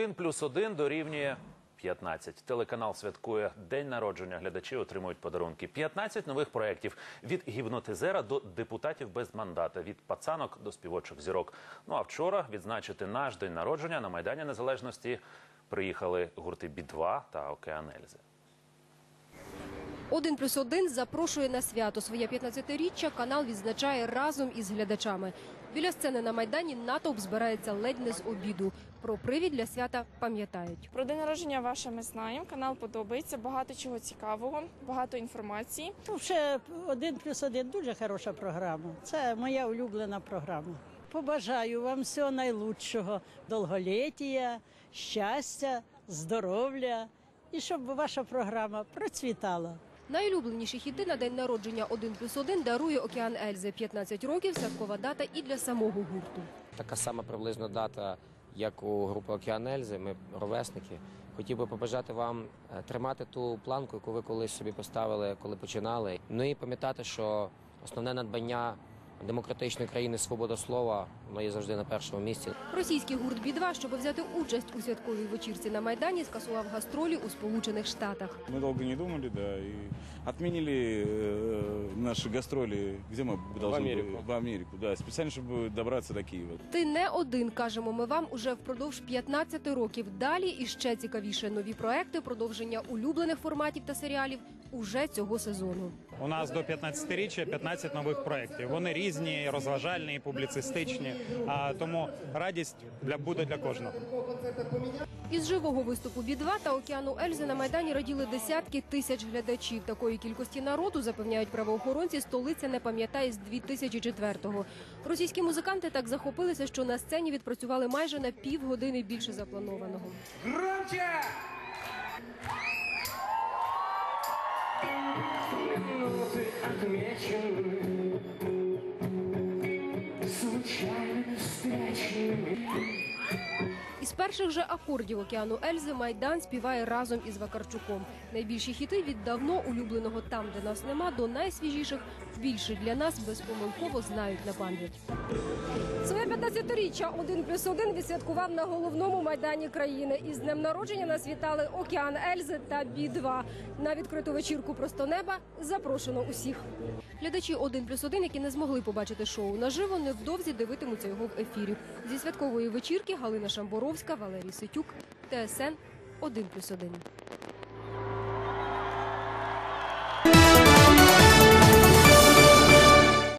1 плюс 1 дорівнює 15. Телеканал святкує день народження. Глядачі отримують подарунки. 15 нових проєктів від гіпнотизера до депутатів без мандата, від пацанок до співочих зірок. Ну а вчора відзначити наш день народження на майдані Незалежності приїхали гурти Бі-2 та Океан Ельзи. Один плюс один запрошує на свято. Своє 15-річчя канал відзначає разом із глядачами. Біля сцени на майдані натовп збирається ледь не з обіду. Про привід для свята пам'ятають. Про день народження ваше ми знаємо. Канал подобається. Багато чого цікавого, багато інформації. Ну, ще один плюс один дуже хороша програма. Це моя улюблена програма. Побажаю вам всього найлучшого, довголіття, щастя, здоров'я і щоб ваша програма процвітала. Найулюбленіші хіти на день народження один плюс один дарує Океан Ельзи. 15 років святкова дата і для самого гурту. Така сама приблизна дата, як у групи Океан Ельзи, ми ровесники. Хотів би побажати вам е, тримати ту планку, яку ви колись собі поставили, коли починали. Ну і пам'ятати, що основне надбання демократичної країни свобода слова воно є завжди на першому місці. Російський гурт Бі-2, щоб взяти участь у святковій вечірці на майдані, скасував гастролі у Сполучених Штатах. Мы долго не думали, да, и отменили э, наши гастроли, где мы должны Америку. были? В Америку, да, специально, чтобы добраться до Киева. Ти не один, кажемо ми вам уже впродовж 15 років. Далі і ще цікавіше нові проекти, продовження улюблених форматів та серіалів уже цього сезону. У нас до 15-річчя 15 нових проєктів. Вони різні, розважальні, публіцистичні. А тому радість для буде для кожного. Із живого виступу Бі-2 та океану Ельзи на майдані раділи десятки тисяч глядачів. Такої кількості народу запевняють правоохоронці. Столиця не пам'ятає з 2004-го. Російські музиканти так захопилися, що на сцені відпрацювали майже на півгодини більше запланованого минуты отмечены случайными встречами. Із перших же акордів океану Ельзи Майдан співає разом із Вакарчуком. Найбільші хіти від давно улюбленого там, де нас нема, до найсвіжіших більше для нас безпомилково знають на пам'ять. Своє 15-річчя один плюс один відсвяткував на головному майдані країни. Із днем народження нас вітали Океан Ельзи та Бі-2. На відкриту вечірку просто неба запрошено усіх. Глядачі один плюс один, які не змогли побачити шоу наживо, невдовзі дивитимуться його в ефірі. Зі святкової вечірки Галина Шамборовська, Валерій Ситюк, ТСН 1+,1.